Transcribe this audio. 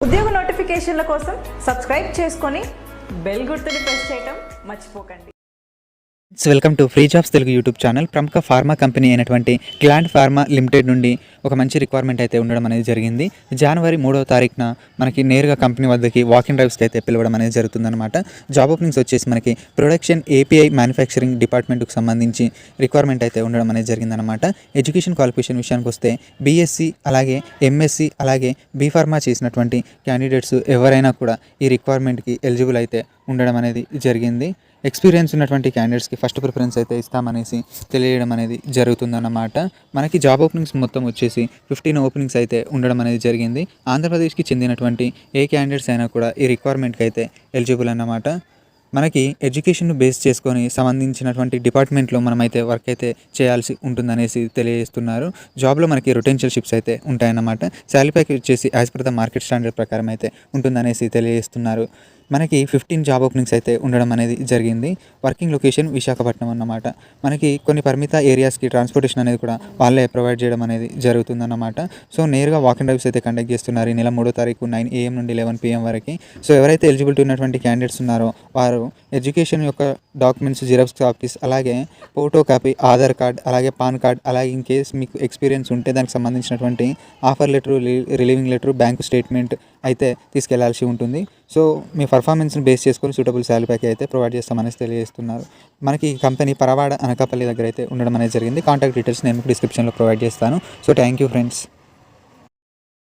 ఉద్యోగ నోటిఫికేషన్ల కోసం సబ్స్క్రైబ్ చేసుకొని బెల్ గుర్తుని ప్రెస్ చేయటం మర్చిపోకండి. Welcome to free jobs Telugu YouTube channel ప్రముఖ ఫార్మా కంపెనీ అయినటువంటి గ్లాండ్ ఫార్మా లిమిటెడ్ నుండి ఒక మంచి రిక్వైర్మెంట్ అయితే ఉండడం అనేది జరిగింది. జనవరి మూడవ తారీఖున మనకి నేరుగా కంపెనీ వద్దకి వాకింగ్ డ్రైవ్స్కి అయితే పిలవడం అనేది జరుగుతుందన్నమాట. జాబ్ ఓపెనింగ్స్ వచ్చేసి మనకి ప్రొడక్షన్ ఏపీఐ మ్యానుఫ్యాక్చరింగ్ డిపార్ట్మెంట్కి సంబంధించి రిక్వైర్మెంట్ అయితే ఉండడం అనేది జరిగిందనమాట ఎడ్యుకేషన్ క్వాలిఫికేషన్ విషయానికి వస్తే బీఎస్సీ అలాగే ఎంఎస్సి అలాగే బీ ఫార్మా చేసినటువంటి క్యాండిడేట్స్ ఎవరైనా కూడా ఈ రిక్వైర్మెంట్కి ఎలిజిబుల్ అయితే ఉండడం అనేది జరిగింది. ఎక్స్పీరియన్స్ ఉన్నటువంటి క్యాండిడేట్స్కి ఫస్ట్ ప్రిఫరెన్స్ అయితే ఇస్తామనేసి తెలియడం అనేది జరుగుతుందన్నమాట. మనకి జాబ్ ఓపెనింగ్స్ మొత్తం వచ్చేసి ఫిఫ్టీన్ ఓపెనింగ్స్ అయితే ఉండడం అనేది జరిగింది. ఆంధ్రప్రదేశ్కి చెందినటువంటి ఏ క్యాండిడేట్స్ అయినా కూడా ఈ రిక్వైర్మెంట్కి అయితే ఎలిజిబుల్ అన్నమాట. మనకి ఎడ్యుకేషన్ బేస్ చేసుకొని సంబంధించినటువంటి డిపార్ట్మెంట్లో మనమైతే వర్క్ అయితే చేయాల్సి ఉంటుందనేసి తెలియజేస్తున్నారు. జాబ్లో మనకి రొటెన్షియల్ షిప్స్ అయితే ఉంటాయన్నమాట. శాలరీ ప్యాకేజ్ వచ్చేసి as per the market standard ప్రకారం అయితే ఉంటుందనేసి తెలియజేస్తున్నారు. మనకి ఫిఫ్టీన్ జాబ్ ఓపెనింగ్స్ అయితే ఉండడం అనేది జరిగింది. వర్కింగ్ లొకేషన్ విశాఖపట్నం అన్నమాట. మనకి కొన్ని పరిమిత ఏరియాస్కి ట్రాన్స్పోర్టేషన్ అనేది కూడా వాళ్ళే ప్రొవైడ్ చేయడం అనేది జరుగుతుందన్నమాట. సో నేరుగా వాకింగ్ డ్రైవ్స్ అయితే కండక్ట్ చేస్తున్నారు. ఈ నెల మూడో తారీఖు నైన్ ఏఎం నుండి లెవెన్ పిఎం వరకు. సో ఎవరైతే ఎలిజిబిలిటీ ఉన్నటువంటి క్యాండిడేట్స్ ఉన్నారో వారు ఎడ్యుకేషన్ యొక్క డాక్యుమెంట్స్ జిరాక్స్ కాపీస్ అలాగే ఫోటో కాపీ ఆధార్ కార్డ్ అలాగే పాన్ కార్డ్ అలాగే ఇన్ కేస్ మీకు ఎక్స్పీరియన్స్ ఉంటే దానికి సంబంధించినటువంటి offer letter relieving letter bank statement అయితే తీసుకెళ్ళాల్సి ఉంటుంది. సో మీ పర్ఫార్మెన్స్ని బేస్ చేసుకొని సూటబుల్ శాలరీ ప్యాకేజ్ అయితే ప్రొవైడ్ చేస్తామనేసి తెలియజేస్తున్నారు. మనకి ఈ కంపెనీ పరవాడ అనకాపల్లి దగ్గర అయితే ఉండడం అనేది జరిగింది. కాంటాక్ట్ డీటెయిల్స్ నేను డిస్క్రిప్షన్లో ప్రొవైడ్ చేస్తాను. So thank you friends.